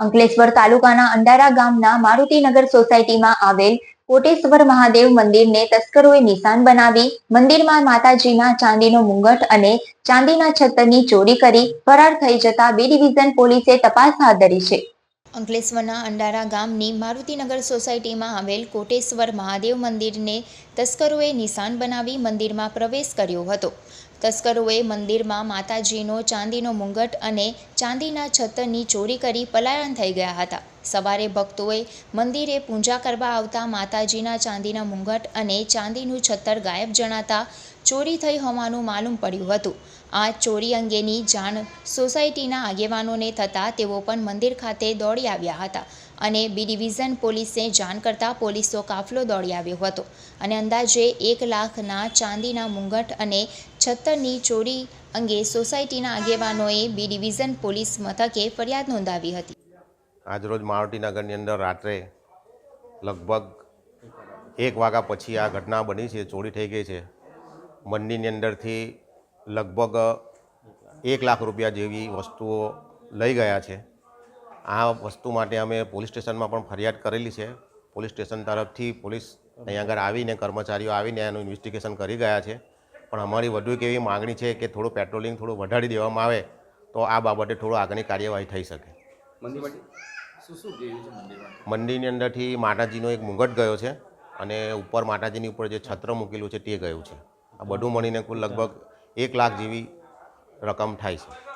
અંકલેશ્વર તાલુકાના અંડારા ગામના મારુતિનગર સોસાયટીમાં આવેલ કોટેશ્વર મહાદેવ મંદિરને તસ્કરોએ નિશાન બનાવી મંદિરમાં માતાજીના ચાંદીનો મુંગટ અને ચાંદીના છત્તરની ચોરી કરી ફરાર થઈ જતા બી ડિવિઝન પોલીસે તપાસ હાથ ધરી છે. અંકલેશ્વરના અંડારા ગામની મારુતિનગર સોસાયટીમાં આવેલ કોટેશ્વર મહાદેવ મંદિરને તસ્કરોએ નિશાન બનાવી મંદિરમાં પ્રવેશ કર્યો હતો. તસ્કરોએ મંદિરમાં માતાજીનો ચાંદીનો મુંગટ અને ચાંદીના છત્તરની ચોરી કરી પલાયન થઈ ગયા હતા. સવારે ભક્તોએ મંદિરે પૂજા કરવા આવતા માતાજીના ચાંદીના મુંગટ અને ચાંદીનું છત્તર ગાયબ જણાતા ચોરી થઈ હોવાનું માલુમ પડ્યું હતું. આ ચોરી અંગેની જાણ સોસાયટીના આગેવાનોને થતાં તેઓ પણ મંદિર ખાતે દોડી આવ્યા હતા અને બી ડિવિઝન પોલીસને જાણ કરતાં પોલીસનો કાફલો દોડી આવ્યો હતો અને અંદાજે એક લાખના ચાંદીના મુંગટ અને છત્તરની ચોરી અંગે સોસાયટીના આગેવાનોએ બી ડિવિઝન પોલીસ મથકે ફરિયાદ નોંધાવી હતી. આજરોજ મારુતિનગરની અંદર રાત્રે લગભગ એક વાગ્યા પછી આ ઘટના બની છે, ચોરી થઈ ગઈ છે. મંદિરની અંદરથી લગભગ એક લાખ રૂપિયા જેવી વસ્તુઓ લઈ ગયા છે. આ વસ્તુ માટે અમે પોલીસ સ્ટેશનમાં પણ ફરિયાદ કરેલી છે. પોલીસ સ્ટેશન તરફથી પોલીસ અહીંયા આગળ આવીને કર્મચારીઓ આવીને એનું ઇન્વેસ્ટિગેશન કરી ગયા છે. પણ અમારી વધુ એક એવી માગણી છે કે થોડું પેટ્રોલિંગ થોડું વધારી દેવામાં આવે તો આ બાબતે થોડું આગળની કાર્યવાહી થઈ શકે. મંદિરની અંદરથી માતાજીનો એક મુંગટ ગયો છે અને ઉપર માતાજીની ઉપર જે છત્ર મૂકેલું છે તે ગયું છે. આ બધું મળીને કુલ લગભગ એક લાખ જેવી રકમ થાય છે.